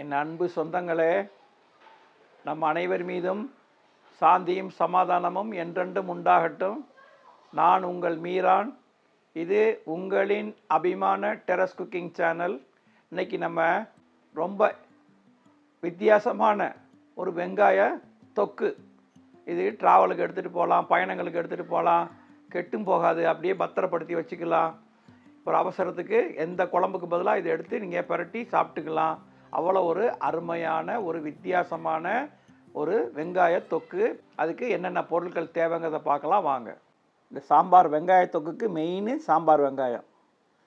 என் அன்பு சொந்தங்களே நம் அனைவர் மீதும் சாந்தியும் சமாதானமும் என்றென்றும் உண்டாகட்டும். நான் உங்கள் மீரான். இது உங்களின் அபிமான டெரஸ் குக்கிங் சேனல். இன்றைக்கி நம்ம ரொம்ப வித்தியாசமான ஒரு வெங்காய தொக்கு. இது ட்ராவலுக்கு எடுத்துகிட்டு போகலாம் பயணங்களுக்கு எடுத்துகிட்டு போகலாம் கெட்டும் போகாது அப்படியே பத்திரப்படுத்தி வச்சுக்கலாம். ஒரு அவசரத்துக்கு எந்த குழம்புக்கு பதிலாக இதை எடுத்து நீங்கள் பிரட்டி சாப்பிட்டுக்கலாம். அவ்வளோ ஒரு அருமையான ஒரு வித்தியாசமான ஒரு வெங்காய தொக்கு. அதுக்கு என்னென்ன பொருட்கள் தேவைங்கிறத பார்க்கலாம் வாங்க. இந்த சாம்பார் வெங்காய தொக்குக்கு மெயின் சாம்பார் வெங்காயம்.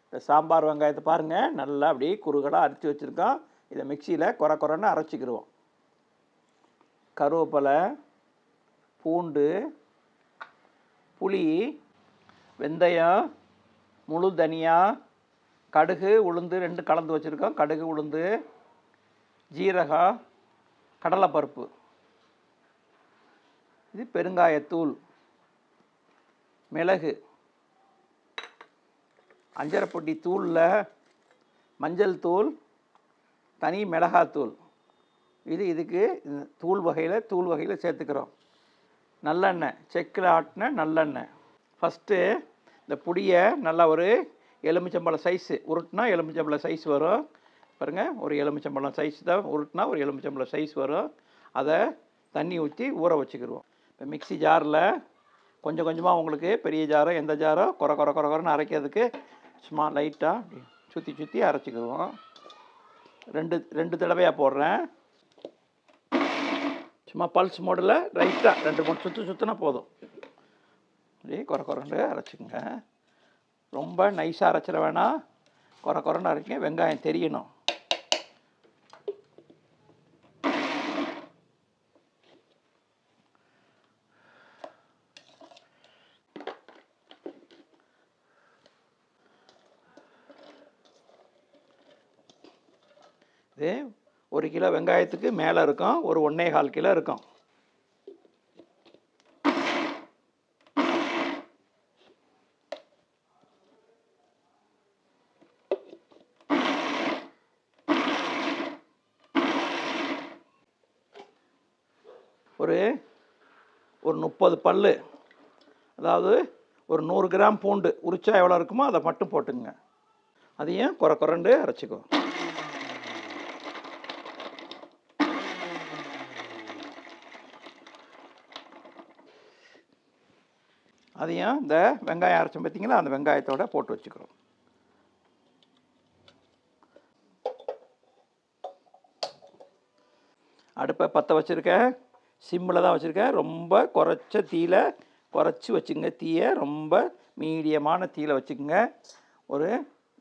இந்த சாம்பார் வெங்காயத்தை பாருங்கள் நல்லா அப்படியே குறுகலாக அரைச்சி வச்சுருக்கோம் இதை மிக்சியில் குறை குறைன்னு அரைச்சிக்கிடுவோம் கருவேப்பிலை பூண்டு புளி வெந்தயம் முழு தனியா கடுகு உளுந்து ரெண்டு கலந்து வச்சுருக்கோம். கடுகு உளுந்து ஜீரகா கடலைப்பருப்பு. இது பெருங்காயத்தூள் மிளகு அஞ்சரைப்பொட்டி தூளில் மஞ்சள் தூள் தனி மிளகாத்தூள். இது இதுக்கு இந்த தூள் வகையில் தூள் வகையில் சேர்த்துக்கிறோம். நல்லெண்ணெய் செக்கில் ஆட்டின நல்லெண்ணெய். ஃபஸ்ட்டு இந்த புடியை நல்லா ஒரு எலுமிச்சம்பழம் சைஸு உருட்டினா எலுமிச்சம்பழம் சைஸ் வரும். பாருங்கள் ஒரு எலுமிச்சம்பழம் சைஸ் தான் உருட்டினா ஒரு எலுமிச்சம்பழம் சைஸ் வரும். அதை தண்ணி ஊற்றி ஊற வச்சுக்கிடுவோம் இப்போ மிக்ஸி ஜாரில் கொஞ்சம் கொஞ்சமாக உங்களுக்கு பெரிய ஜாரோ எந்த ஜாரோ குறை குறை குறை குறைன்னு அரைக்கிறதுக்கு சும்மா லைட்டாக சுற்றி சுற்றி அரைச்சிக்கிடுவோம் ரெண்டு ரெண்டு தடவையாக போடுறேன். சும்மா பல்ஸ் மோடில் ரைட்டாக ரெண்டு மூணு சுற்று சுற்றினா போதும். அப்படியே குறை குறைண்டு அரைச்சிக்கங்க. ரொம்ப நைஸாக அரைச்சிட வேணாம். குறை குறைன்னு அரைக்க வெங்காயம் தெரியணும். இது ஒரு கிலோ வெங்காயத்துக்கு மேலே இருக்கும் ஒரு ஒன்றே கால் கிலோ இருக்கும். ஒரு ஒரு முப்பது பல் அதாவது ஒரு நூறு கிராம் பூண்டு உரிச்சா எவ்வளோ இருக்குமோ அதை மட்டும் போட்டுங்க அதையும் குறை குறண்டு அரைச்சிக்குவோம் அதையும் இந்த வெங்காயம் அரைச்சோம் பார்த்தீங்களா? அந்த வெங்காயத்தோட போட்டு வச்சுக்கிறோம். அடுப்பை பற்ற வச்சுருக்கேன். சிம்மில் தான் வச்சுருக்கேன். ரொம்ப குறைச்ச தீயில குறைச்சி வச்சுங்க. தீயை ரொம்ப மீடியமான தீயில் வச்சுக்கோங்க. ஒரு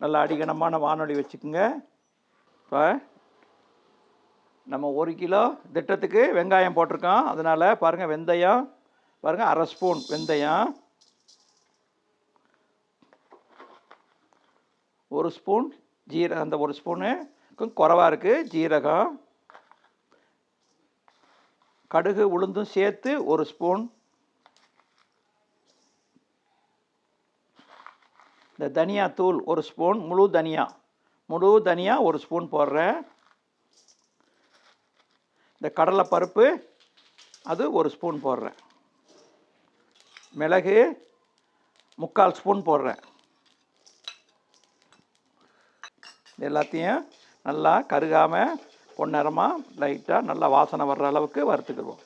நல்ல அடிகனமான வானொலி வச்சுக்கோங்க. இப்போ நம்ம ஒரு கிலோ திட்டத்துக்கு வெங்காயம் போட்டிருக்கோம் அதனால் பாருங்கள் வெந்தயம் பாருங்கள் அரை ஸ்பூன் வெந்தயம். ஒரு ஸ்பூன் ஜீரகம் அந்த ஒரு ஸ்பூனு குறவாக இருக்குது ஜீரகம். கடுகு உளுந்தும் சேர்த்து ஒரு ஸ்பூன். இந்த தனியா தூள் ஒரு ஸ்பூன் முழு தனியா. முழு தனியா ஒரு ஸ்பூன் போடுறேன். இந்த கடலை பருப்பு அது ஒரு ஸ்பூன் போடுறேன். மிளகு முக்கால் ஸ்பூன் போடுறேன் இது எல்லாத்தையும் நல்லா கருகாமல் பொன்னிறமாக லைட்டாக நல்லா வாசனை வர்ற அளவுக்கு வறுத்துக்கிடுவோம்.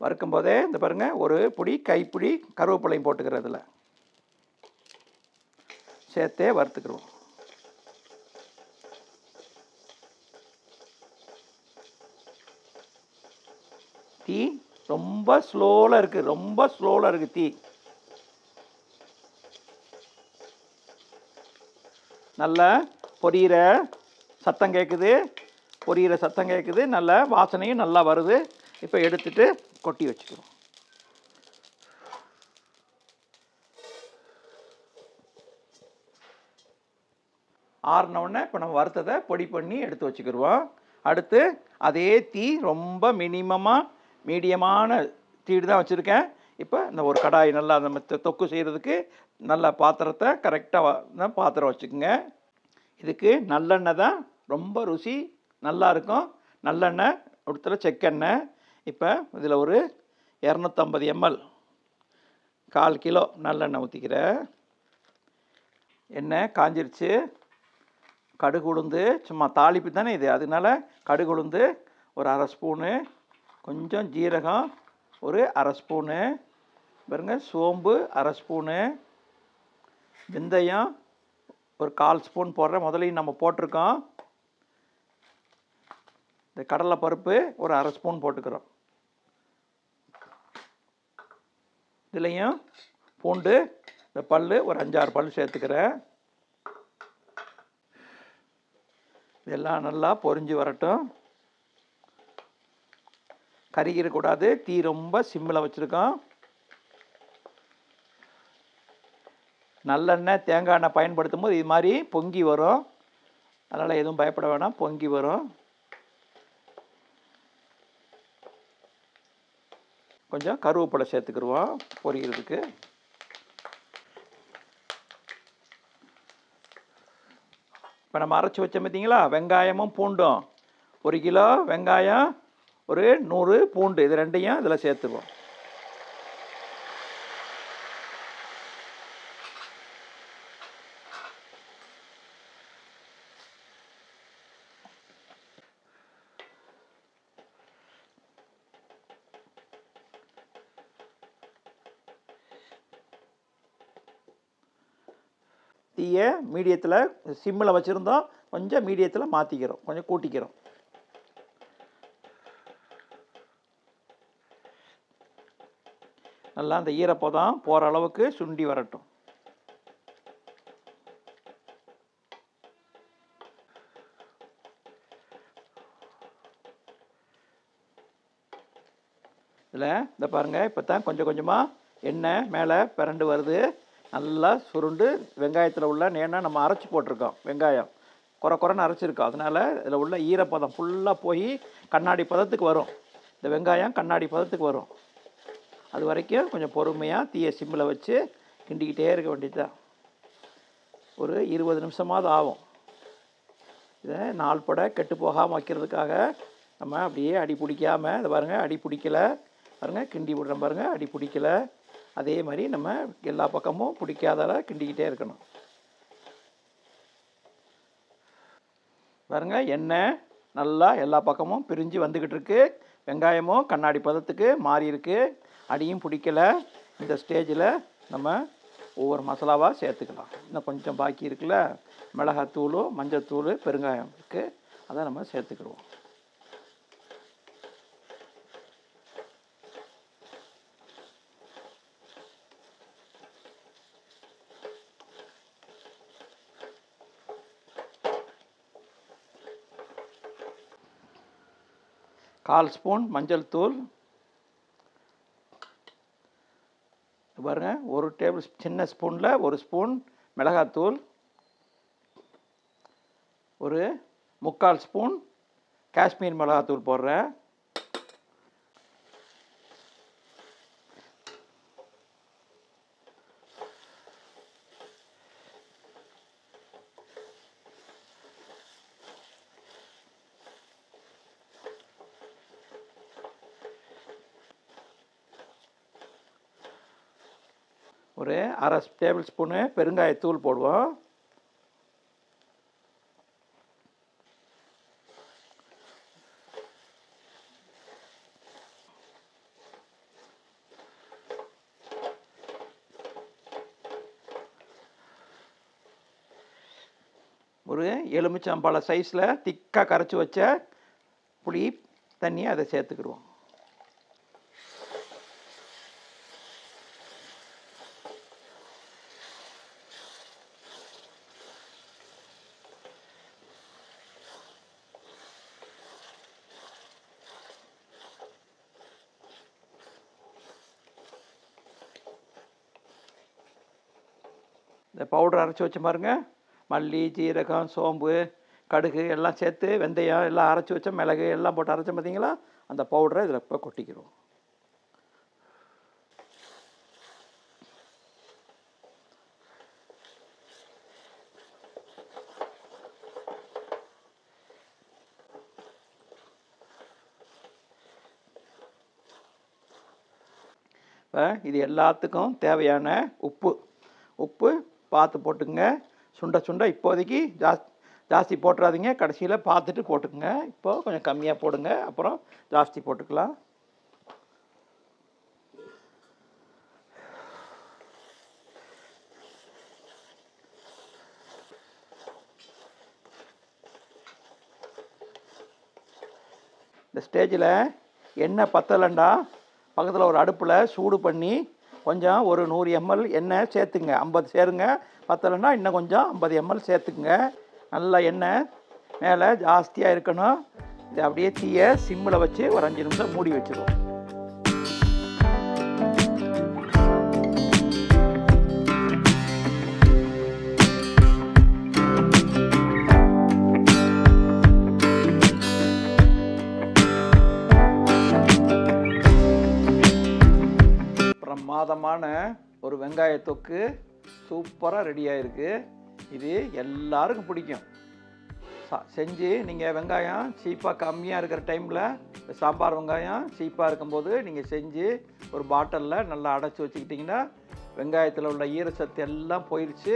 வறுக்கும் போதே இந்த பாருங்கள் ஒரு பிடி கைப்பிடி கருவேப்பிலையும் போட்டுக்கிறதுல சேர்த்தே வறுத்துக்கிடுவோம் தீ ரொம்ப ஸ்லோவில் இருக்குது ரொம்ப ஸ்லோவில் இருக்குது தீ. நல்லா பொரியிற சத்தம் கேட்குது பொரியிற சத்தம் கேட்குது நல்ல வாசனையும் நல்லா வருது. இப்போ எடுத்துட்டு கொட்டி வச்சுக்கிறோம். ஆறினவுடனே இப்போ நம்ம வறுத்ததை பொடி பண்ணி எடுத்து வச்சுக்கிடுவோம் அடுத்து அதே தீ ரொம்ப மினிமமாக மீடியமான தீடு தான் வச்சுருக்கேன். இப்போ இந்த ஒரு கடாய் நல்லா நம்ம தொக்கு செய்கிறதுக்கு நல்ல பாத்திரத்தை கரெக்டாக பாத்திரம் வச்சுக்கோங்க. இதுக்கு நல்லெண்ணெய் தான் ரொம்ப ருசி நல்லா இருக்கும். நல்லெண்ணெய் ஒருத்தர செக்கெண்ணெய். இப்போ இதில் ஒரு இரநூத்தம்பது எம்எல் கால் கிலோ நல்லெண்ணெய் ஊற்றிக்கிறேன் எண்ணெய் காஞ்சிருச்சு. கடுகு உளுந்து சும்மா தாளிப்பு தானே இது. அதனால கடுகு உளுந்து ஒரு அரை ஸ்பூனு கொஞ்சம் ஜீரகம் ஒரு அரை ஸ்பூனு பாருங்க சோம்பு அரை ஸ்பூனு வெந்தயம் ஒரு கால் ஸ்பூன் போடுறேன். முதலையும் நம்ம போட்டிருக்கோம். இந்த கடலை பருப்பு ஒரு அரை ஸ்பூன் போட்டுக்கிறோம். இதுலேயும் பூண்டு இந்த பல் ஒரு அஞ்சாறு பல் சேர்த்துக்கிறேன். இதெல்லாம் நல்லா பொரிஞ்சு வரட்டும். கருகிடக்கூடாது. தீ ரொம்ப சிம்மில் வச்சுருக்கோம். நல்லெண்ணெய் தேங்காய் எண்ணெய் பயன்படுத்தும் போது இது மாதிரி பொங்கி வரும். அதனால் எதுவும் பயப்பட வேணாம். பொங்கி வரும். கொஞ்சம் கருவேப்பிலை சேர்த்துக்கிடுவோம். பொரிகிறதுக்கு இப்போ நம்ம அரைச்சி வச்சோம் பார்த்தீங்களா வெங்காயமும் பூண்டும். ஒரு கிலோ வெங்காயம் ஒரு நூறு பூண்டு இது ரெண்டையும் இதில் சேர்த்துக்குவோம் தீயை மீடியத்தில் சிம்மில் வச்சுருந்தோம். கொஞ்சம் மீடியத்தில் மாற்றிக்கிறோம் கொஞ்சம் கூட்டிக்கிறோம். நல்லா அந்த ஈரப்பதம் போகிற அளவுக்கு சுண்டி வரட்டும். இதில் இந்த பாருங்கள் இப்போ தான் கொஞ்சம் கொஞ்சமாக எண்ணெய் மேலே பிறண்டு வருது. நல்லா சுருண்டு வெங்காயத்தில் உள்ள ஏன்னா நம்ம அரைச்சி போட்டிருக்கோம் வெங்காயம். குறை குறைன்னு அரைச்சிருக்கோம். அதனால் இதில் உள்ள ஈரப்பதம் ஃபுல்லாக போய் கண்ணாடி பதத்துக்கு வரும். இந்த வெங்காயம் கண்ணாடி பதத்துக்கு வரும். அது வரைக்கும் கொஞ்சம் பொறுமையாக தீயை சிம்மில் வச்சு கிண்டிக்கிட்டே இருக்க வேண்டியதுதான். ஒரு இருபது நிமிஷமாவது ஆகும். இதை நாள் பட கெட்டு போகாமல் வைக்கிறதுக்காக நம்ம அப்படியே அடி பிடிக்காமல் இதை பாருங்கள் அடி பிடிக்கல. பாருங்கள் கிண்டி விடுறோம் பாருங்கள் அடி பிடிக்கல. அதே மாதிரி நம்ம எல்லா பக்கமும் பிடிக்காதால கிண்டிக்கிட்டே இருக்கணும். பாருங்க எண்ணெய் நல்லா எல்லா பக்கமும் பிரிஞ்சு வந்துக்கிட்டு இருக்கு. வெங்காயமும் கண்ணாடி பதத்துக்கு மாறி இருக்கு. அடியும் பிடிக்கல. இந்த ஸ்டேஜில் நம்ம ஒவ்வொரு மசாலாவாக சேர்த்துக்கலாம். இன்னும் கொஞ்சம் பாக்கி இருக்குல்ல? மிளகாத்தூள் மஞ்சத்தூள் பெருங்காயம் இருக்குது அதை நம்ம சேர்த்துக்கிடுவோம். கால் ஸ்பூன் மஞ்சள் தூள். பாருங்க ஒரு டேபிள் சின்ன ஸ்பூனில் ஒரு ஸ்பூன் மிளகாத்தூள் ஒரு முக்கால் ஸ்பூன் காஷ்மீர் மிளகாத்தூள் போடுறேன். ஒரு அரை டேபிள் ஸ்பூனு பெருங்காயத்தூள் போடுவோம். ஒரு எலுமிச்சம்பழ சைஸில் திக்காக கரைச்சி வச்ச புளி தண்ணியை அதை சேர்த்துக்கிடுவோம். இந்த பவுடர் அரைச்சி வச்ச பாருங்க. மல்லி ஜீரகம் சோம்பு கடுகு எல்லாம் சேர்த்து வெந்தயம் எல்லாம் அரைச்சி வச்ச மிளகு எல்லாம் போட்டு அரைச்சோம் பார்த்தீங்களா அந்த பவுடரை இதில் இப்போ கொட்டிக்கிறோம். இப்போ இது எல்லாத்துக்கும் தேவையான உப்பு. உப்பு பார்த்து போட்டுங்க சுண்ட சுண்ட இப்போதைக்கு ஜாஸ் ஜாஸ்தி போட்டுறாதீங்க. கடைசியில் பார்த்துட்டு போட்டுக்குங்க. இப்போது கொஞ்சம் கம்மியாக போடுங்க. அப்புறம் ஜாஸ்தி போட்டுக்கலாம். இந்த ஸ்டேஜில் எண்ணெய் பத்தலைண்டா. பக்கத்தில் ஒரு அடுப்பில் சூடு பண்ணி கொஞ்சம் ஒரு நூறு எம்எல் எண்ணெய் சேர்த்துங்க. ஐம்பது சேருங்க. பத்தலைன்னா இன்னும் கொஞ்சம் ஐம்பது எம்எல் சேர்த்துக்குங்க. நல்லா எண்ணெய் மேலே ஜாஸ்தியாக இருக்கணும். இது அப்படியே தீயை சிம்மில் வச்சு ஒரு அஞ்சு நிமிஷம் மூடி வச்சுருவோம். பிரமாதமான ஒரு வெங்காய தொக்கு சூப்பராக ரெடி ஆயிருக்கு. இது எல்லாருக்கும் பிடிக்கும். செஞ்சு நீங்கள் வெங்காயம் சீப்பாக கம்மியாக இருக்கிற டைமில் சாம்பார் வெங்காயம் சீப்பாக இருக்கும்போது நீங்கள் செஞ்சு ஒரு பாட்டிலில் நல்லா அடைச்சி வச்சுக்கிட்டிங்கன்னா வெங்காயத்தில் உள்ள ஈரச்சத்து எல்லாம் போயிடுச்சு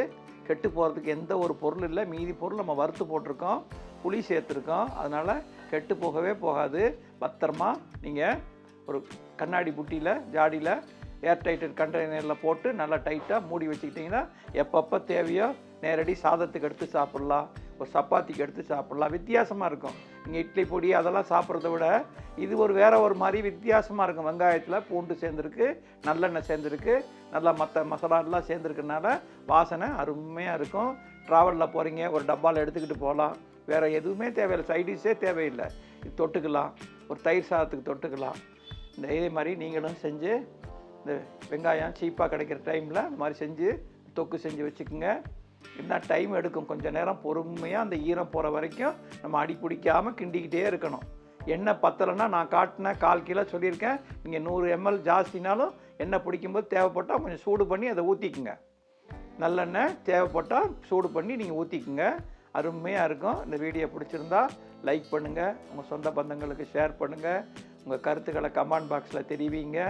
கெட்டு போகிறதுக்கு எந்த ஒரு பொருள் இல்லை. மீதி பொருள் நம்ம வறுத்து போட்டிருக்கோம். புளி சேர்த்துருக்கோம். அதனால் கெட்டு போகவே போகாது. பத்திரமா நீங்கள் ஒரு கண்ணாடி புட்டியில் ஜாடியில் ஏர் டைட்டட் கண்டெய்னரில் போட்டு நல்லா டைட்டாக மூடி வச்சுக்கிட்டிங்கன்னா எப்பப்போ தேவையோ நேரடி சாதத்துக்கு எடுத்து சாப்பிட்லாம் ஒரு சப்பாத்திக்கு எடுத்து சாப்பிட்லாம். வித்தியாசமாக இருக்கும். நீங்கள் இட்லி பொடி அதெல்லாம் சாப்பிட்றத விட இது ஒரு வேற ஒரு மாதிரி வித்தியாசமாக இருக்கும். வெங்காயத்தில் பூண்டு சேர்ந்துருக்கு நல்லெண்ணெய் சேர்ந்துருக்கு நல்லா மற்ற மசாலாலாம் சேர்ந்துருக்கனால வாசனை அருமையாக இருக்கும். ட்ராவலில் போகிறீங்க ஒரு டப்பாவில் எடுத்துக்கிட்டு போகலாம். வேறு எதுவுமே தேவையில்லை. சைடிஷே தேவையில்லை. இது தொட்டுக்கலாம். ஒரு தயிர் சாதத்துக்கு தொட்டுக்கலாம். இந்த இதே மாதிரி நீங்களும் செஞ்சு இந்த வெங்காயம் சீப்பாக கிடைக்கிற டைமில் இந்த மாதிரி செஞ்சு தொக்கு செஞ்சு வச்சுக்கோங்க. என்ன டைம் எடுக்கும்? கொஞ்சம் நேரம் பொறுமையாக அந்த ஈரம் போகிற வரைக்கும் நம்ம அடி பிடிக்காமல் கிண்டிக்கிட்டே இருக்கணும். எண்ணெய் பத்தலைன்னா நான் காட்டின கால் கிலோ சொல்லியிருக்கேன். நீங்கள் நூறு எம்எல் ஜாஸ்தினாலும் எண்ணெய் பிடிக்கும்போது தேவைப்பட்டால் கொஞ்சம் சூடு பண்ணி அதை ஊற்றிக்குங்க நல்லெண்ணெய் தேவைப்பட்டால் சூடு பண்ணி நீங்கள் ஊற்றிக்குங்க அருமையாக இருக்கும். இந்த வீடியோ பிடிச்சிருந்தா லைக் பண்ணுங்கள் உங்கள் சொந்த பந்தங்களுக்கு ஷேர் பண்ணுங்கள் உங்கள் கருத்துக்களை கமெண்ட் பாக்ஸில் தெரிவிங்க.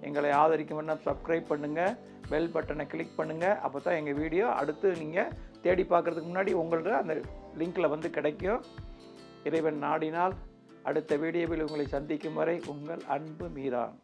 எங்களை ஆதரிக்கும் வண்ணம் சப்ஸ்கிரைப் பண்ணுங்கள் பெல் பட்டனை கிளிக் பண்ணுங்கள் அப்போ தான் எங்கள் வீடியோ அடுத்து நீங்கள் தேடி பார்க்குறதுக்கு முன்னாடி உங்கள்ட்ட அந்த லிங்க்கில் வந்து கிடைக்கும். இறைவன் நாடினால் அடுத்த வீடியோவில் உங்களை சந்திக்கும் வரை உங்கள் அன்பு மீரான்